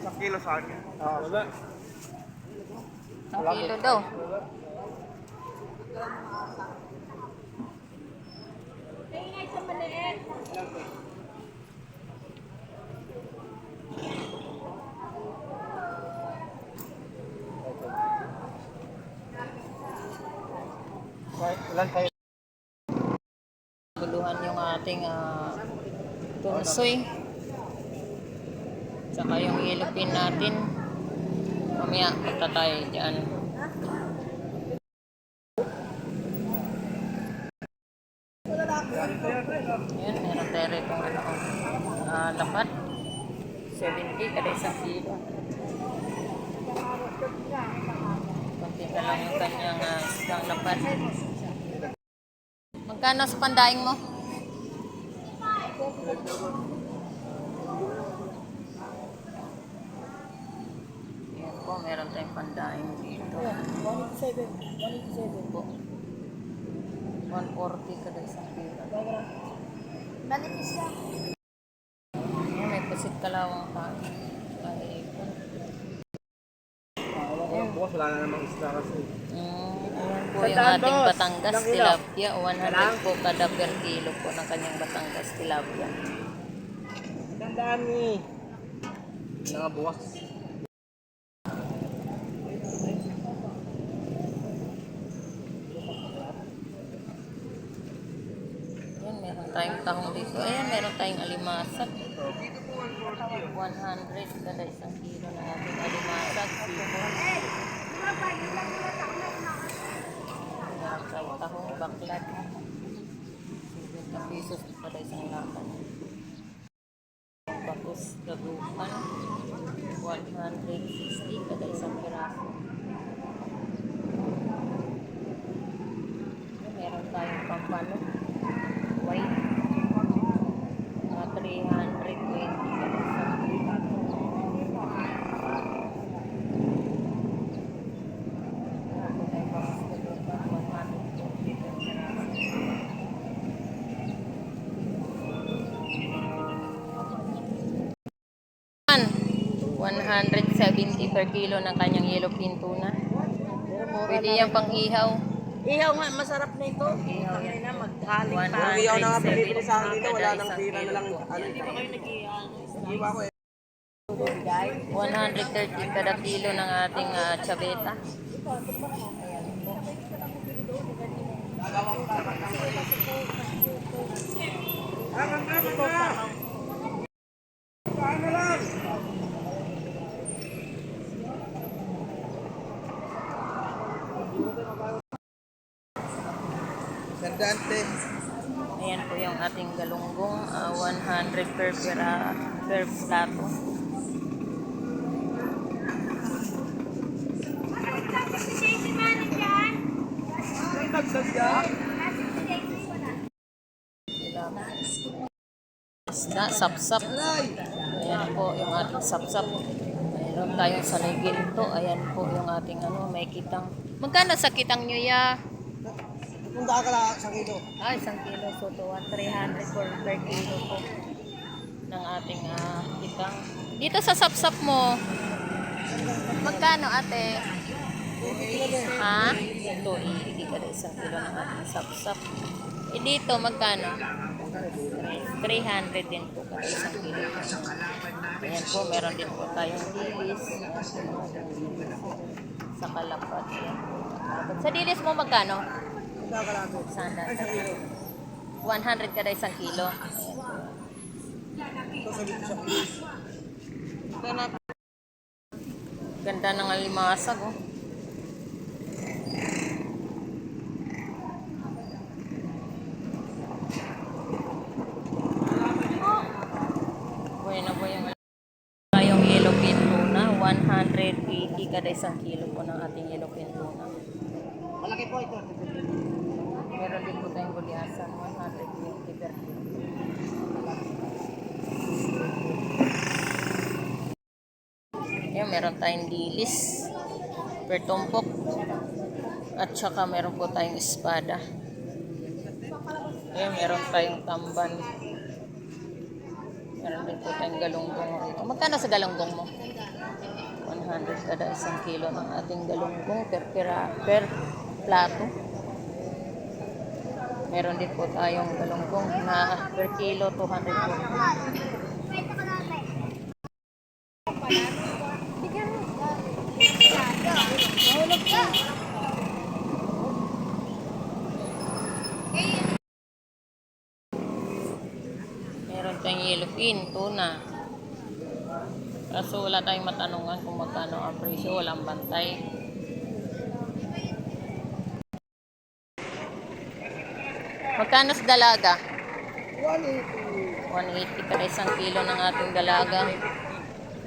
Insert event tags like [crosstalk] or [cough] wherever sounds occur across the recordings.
Sa kilo sa akin. Ah, wala. Ang kilo daw. Ilan kayo? Guluhan yung ating uh, tunsoy. Tsaka yung yellow pin natin. Mamaya, punta tayo dyan. Ayan, meron tayo rito ano, uh, lapat. 70 kada isang kilo. Kunti na lang yung kanyang uh, isang lapat. Magkano sa pandaing mo? Po, meron tayong pandaing dito. 187. 187 po. 140 kada isang kilo. Manipis lang. Ayan, may pusit kalawang tayo. Ay, Bukas wala na namang isla kasi. Mm, ayan po yung ating. Batangas tilapia. 100 po kada per kilo po ng kanyang Batangas tilapia. Tandaan ni. Mga bukas. Ayan, meron tayong tahong dito. Ayan, meron tayong alimasag. 100 kada isang kilo ng ating alimasag. Meron tayong tahong baklad. 50 pesos kada isang lakan. Tapos gagupan. 160 kada isang piraso. Ayan, Meron tayong pampano. White. Mga 320 kada isang kilo. Meron tayong pampano. 120 per piraso. Yan. 170 per kilo ng kanyang yellow pin tuna. Pwede yan pang ihaw. Ihaw nga, masarap na ito. Ihaw na, maghaling pa. Ang iyaw na nga pili ko sa akin dito, wala nang tira na kilo lang. Ano, iwa ko eh. 130 kada kilo ng ating uh, chabeta. Sandante. Ayan po yung ating galunggong, ah, 100 per pera, per plato. Isda, sapsap. Ayan po yung ating sapsap. Mayroon tayong sanay ginto. Ayan po yung ating ano, may kitang. Magkano sa kitang nyo ya? Punta ka lang sa kilo. Ah, isang kilo. So, to 300 per, per kilo po ng ating ah, kitang. Dito sa sapsap mo, magkano ate? Ha? Ito, hindi ka isang kilo ng ating sapsap. Eh, dito, magkano? 300 din po kada isang kilo. Ayan po, meron din po tayong dilis. Sa kalapat. Sa dilis mo, magkano? Punta ka lang. Sanda. 100 kada isang kilo. Ayan. Ganda ng alimasag, oh. Bueno po yung tayong yellow pin tuna. 180 kada isang kilo po ng ating yellow pin tuna. Malaki po ito. Meron din po tayong guliasan. 120 per kilo. Ayan, meron tayong dilis per tumpok. At saka meron po tayong espada. Ayan, meron tayong tamban. Meron din po tayong galunggong rito. Magkano sa galunggong mo? 100 kada isang kilo ng ating galunggong per, pera, per plato. Meron din po tayong galunggong na per kilo 200 po. Meron tayong yellowfin, tuna. Kaso wala tayong matanungan kung magkano ang presyo, walang bantay. Magkano sa dalaga? 180. 180 kada isang kilo ng ating dalaga.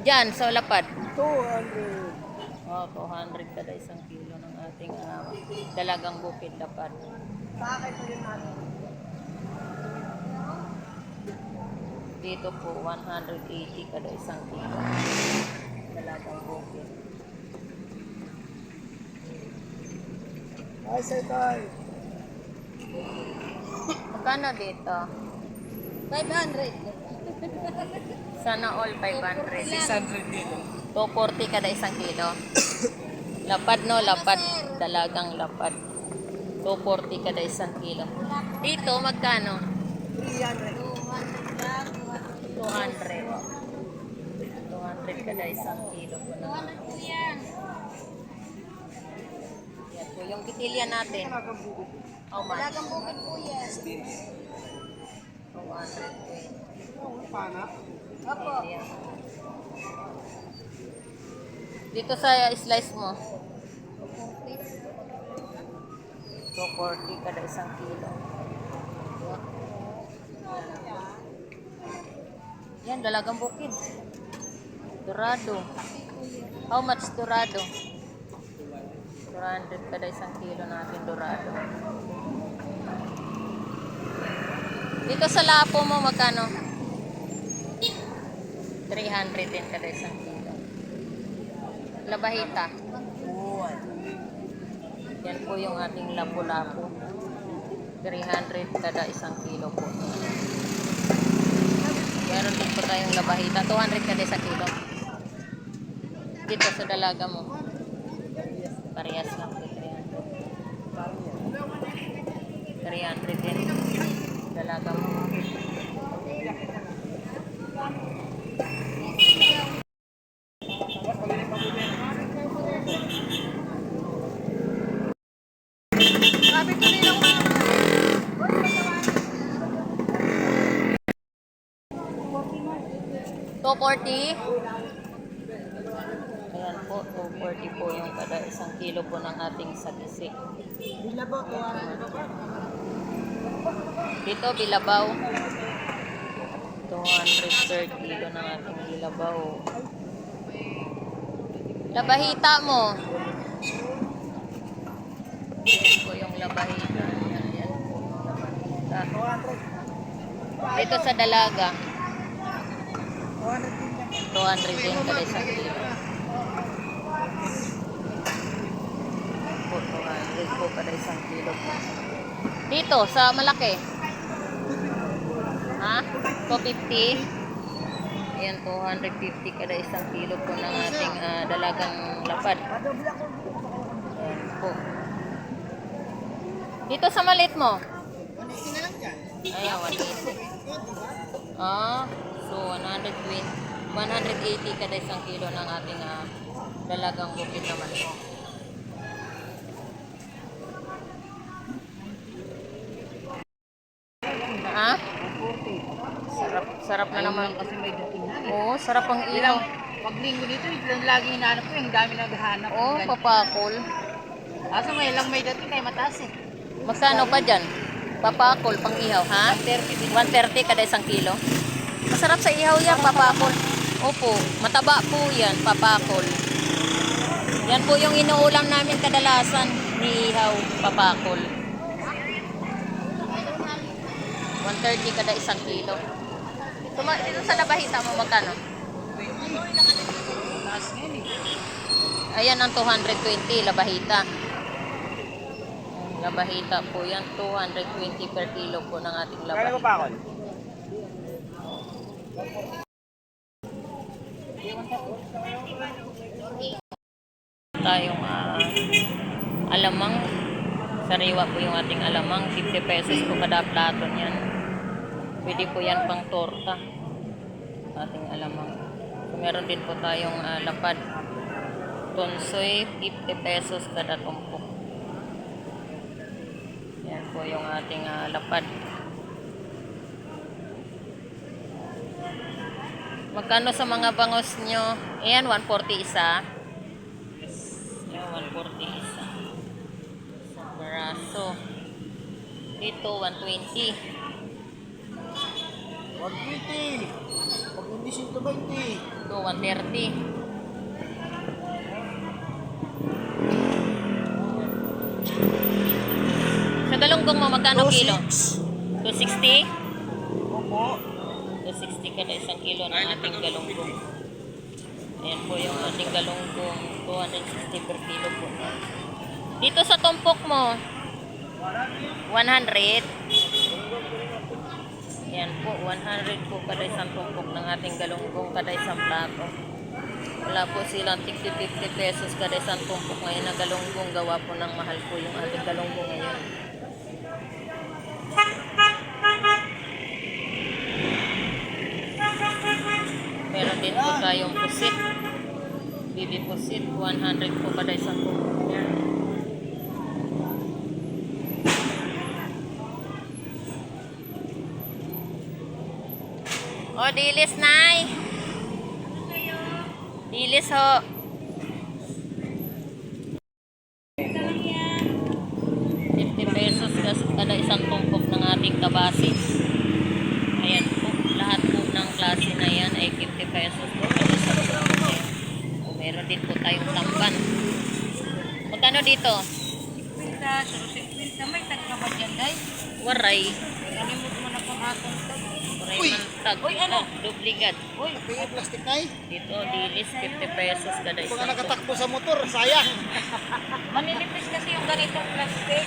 Diyan, sa lapad. 200. Oh, 200 kada isang kilo ng ating ah, dalagang bukid lapad. Pa rin natin. Dito po, 180 kada isang kilo. Dalagang bukid. Ay, say tayo. Magkano dito? 500. Sana all 500. 600 dito. 240 kada isang kilo. Lapad no, lapad. Dalagang lapad. 240 kada isang kilo. Dito, magkano? 300. 200. 200 kada isang kilo po na. Yan po, yung kitilya natin. How much? Dalagang bukid po yan. 220. Pana? Opo. Dito sa slice mo, 240 kada isang kilo. Yan, dalagang bukid. Dorado. How much dorado? 200 kada isang kilo natin dorado. Dito sa lapo mo, magkano? 300 din kada isang kilo. Labahita. Yan po yung ating lapu-lapu. 300 kada isang kilo po. Meron din po tayong labahita. 200 kada isang kilo. Dito sa dalaga mo. Parehas lang po 300. 300 din. Dalaga mo. Sabi ko rin ako. 240. Ayan po, 240 po yung kada isang kilo po ng ating sagisi. Bila ba? 200 ba? Dito, bilabaw. 200 per kilo ng ating bilabaw. Labahita mo. Yan po yung labahita. Yan, yan po yung labahita. 200. Dito sa dalaga, 200 din yan. 200 din kada isang kilo. Po, 200 po kada isang kilo po. Dito, sa malaki. Ha? 250? Ayan, 250 kada isang kilo po ng ating ah, dalagang lapad. Ayan po. Dito sa malit mo. 180 na lang dyan. Ayan, 180. Ah, so 120, 180 kada isang kilo ng ating ah, dalagang bukid naman po. Ha? Sarap, sarap na naman. Kasi may dating na. Oo, sarap ang ilaw. Pag linggo dito, ito yung lagi hinahanap ko. Yung dami naghahanap. Oo, oh, papakol. Kaso may lang may dating kaya mataas eh. Magkano pa dyan? Papakol, pang ihaw, ha? 130 kada isang kilo. Masarap sa ihaw yan, papakol. Opo, mataba po yan, papakol. Yan po yung inuulam namin kadalasan ni ihaw, papakol. 130 kada isang kilo. Tuma dito sa labahita mo, magkano? Ayan ang 220, labahita. Labahita po yan, 220 per kilo po ng ating labahita. Kaya mo pa ako? Tayong ah, alamang. Sariwa po yung ating alamang. 50 pesos po kada plato niyan. Pwede po yan pang torta. Ating alamang. So, meron din po tayong ah, lapad. Tonsoy, 50 pesos kada tumpok. Yan po yung ating ah, lapad. Magkano sa mga bangos nyo? Ayan, 140 isa. Ayan, 140 isa. Sa braso. Dito, 120. 120! Pag hindi 120. Ito, 130. Sa galunggong mo, magkano kilo? 260. 260? 160 kada isang kilo ng ating galunggong. Ayan po yung ating galunggong 260 per kilo po. Dito sa tumpok mo, 100. Ayan po, 100 po kada isang tumpok ng ating galunggong kada isang plato. Wala po silang 50-50 pesos kada isang tumpok ngayon na galunggong gawa po ng mahal po yung ating galunggong ngayon. Din po tayong pusit. Bibi pusit, 100 po kada isang niya. O, dilis, Nay. Dilis, ho. Pesos kada isang tumpok ng ating kabasis. Ayan po, lahat po ng klase na yan ay 50 pesos po kada isang tumpok. Ayan. O, meron din po tayong tamban. Magkano dito? Pinta, suro si Pinta, may tagka ba dyan, day? Waray. Kalimut mo na pang akong tag. Waray Uy! mantag. Uy, ano? Duplicate. Uy, kaya plastic na eh. Dito, dilis, 50 pesos kada Pag isang tumpok. nakatakbo sa motor, sayang. [laughs] Maninipis kasi yung ganitong plastic.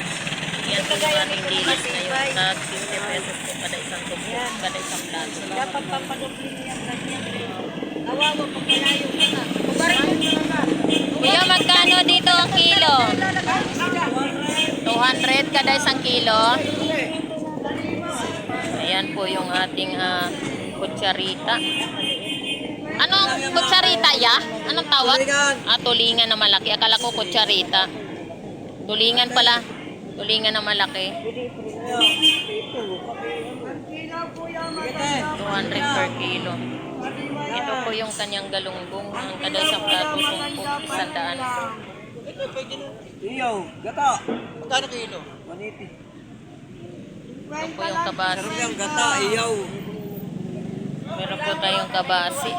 Yan po yung ating dilis ngayon. Tag 50 pesos po kada tumpok, kada isang plato. Dapat papadupli niya ang ganyan. Kawawa pag malayo ka na. Kubarin mo na. Kuya, magkano dito ang kilo? 200 kada isang kilo. Ayan po yung ating ah, kutsarita. Anong kutsarita ya? Anong tawag? Tulingan. Ah, tulingan na malaki. Akala ko kutsarita. Tulingan pala. Tulingan na malaki. 200 per kilo. Ito po yung kanyang galunggong. Ang kada isang plato tumpok, isang daan. Iyo, gata. Magkano kilo? 180. Ito po yung kabasi. gata, iyaw. Meron po tayong kabasi.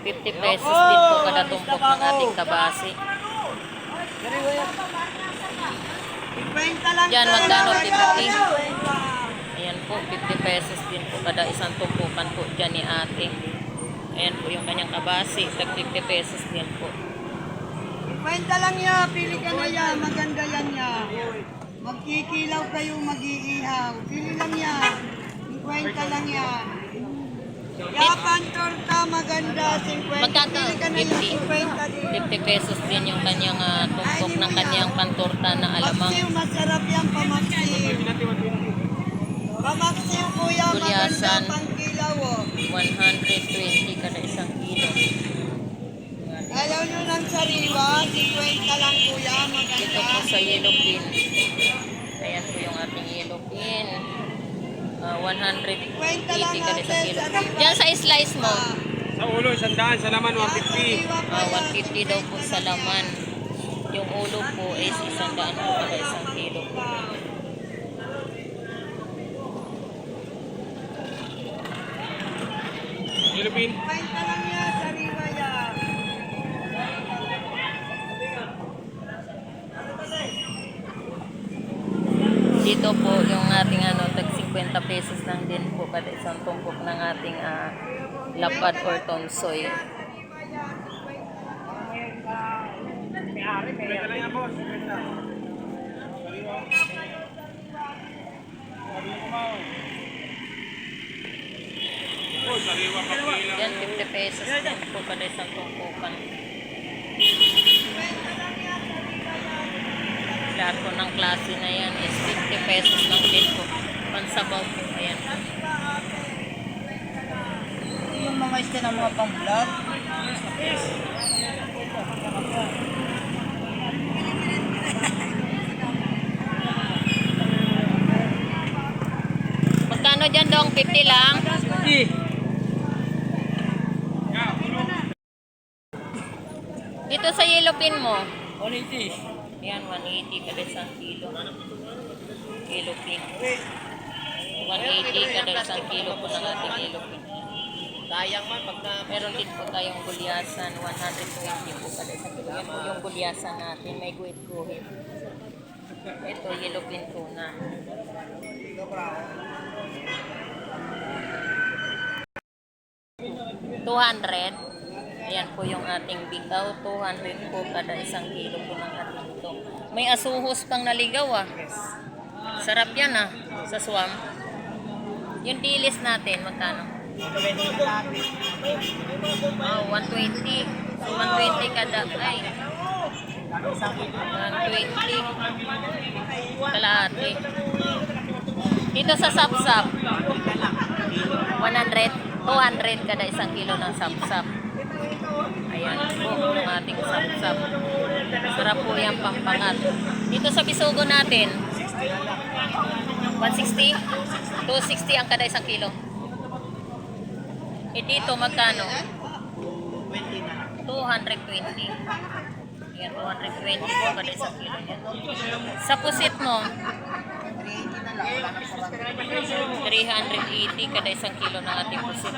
50 pesos din po kada tumpok ng ating kabasi. Diyan, magkano 50? Ayan po, 50 pesos din po kada isang tumpukan po dyan ni ate. Ayan po yung kanyang kabasi. Tag 50 pesos din po. Kwenta lang ya, pili ka na ya, maganda yan ya. Magkikilaw kayo, mag-iihaw. Pili lang ya. Kwenta lang yan. Yapan torta maganda, 50. Magkano? Pili ka na ya, 50. 50 din. 50 pesos din yung kanyang ah, tumpok ng kanyang pantorta na alamang. Paksiw, masarap yan, pamaksiw. Oh. 120 kada isang kilo. Ayaw nyo ng sariwa, 50 lang kuya, maganda. po sa yellow pin. Ayan po yung ating yellow pin. Ah, 180 kada isang kilo. Diyan sa slice mo, Sa ulo, sandaan. Sa laman, 150. ah, 150 daw po sa laman. Yung ulo po is isang daan po kada isang Ilupin. Kwenta lang ya, sariwa ya. Dito po yung ating ano, tag 50 pesos lang din po kada isang tumpok ng ating ah, lapad or tonsoy. pesos lang po kada isang tungkukan. Lahat po ng klase na yan is 50 pesos lang din po. Pansabaw po. Ayan. Yung mga isda ng mga pang-vlog. Magkano dyan dong? 50 lang? 50. kilo pin mo? 180. Yan, 180 kada isang kilo. Kilo pin. 180 kada isang kilo po ng ating kilo pin. Sayang man pag na... Meron din po tayong gulyasan, 120 po kada isang kilo. Yan po yung gulyasan natin, may guhit-guhit. Ito, yellow pin tuna. Two hundred. Ayan po yung ating bigaw. 200 po kada isang kilo po ng ating ito. May asuhos pang naligaw ah. Sarap yan ah, sa swam. Yung dilis natin, magkano? Oh, 120. So, 120 kada. Ay. 120. Kalahati. Dito sa sapsap. 100. 200 kada isang kilo ng sapsap. Ayan po yung ating sapsap. Sarap po yung pampangat. Dito sa bisugo natin. 160. 260 ang kada isang kilo. Eh dito magkano? 220. Yan, 220 po kada isang kilo. Sa pusit mo? 380 kada isang kilo ng ating pusit.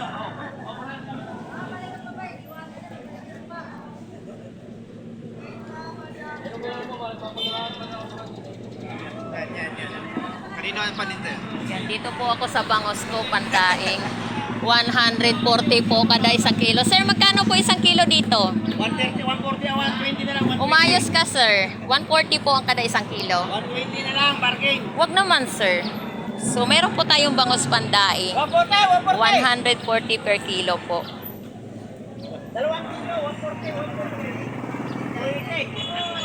Kanino ang paninda? Yan, dito po ako sa Bangos ko, Pandaing. 140 po kada isang kilo. Sir, magkano po isang kilo dito? 130, 140, 120 na lang. Umayos ka, sir. 140 po ang kada isang kilo. 120 na lang, parking. Wag naman, sir. So, meron po tayong Bangos Pandaing. 140, 140 per kilo po. Dalawang kilo, 140, 140.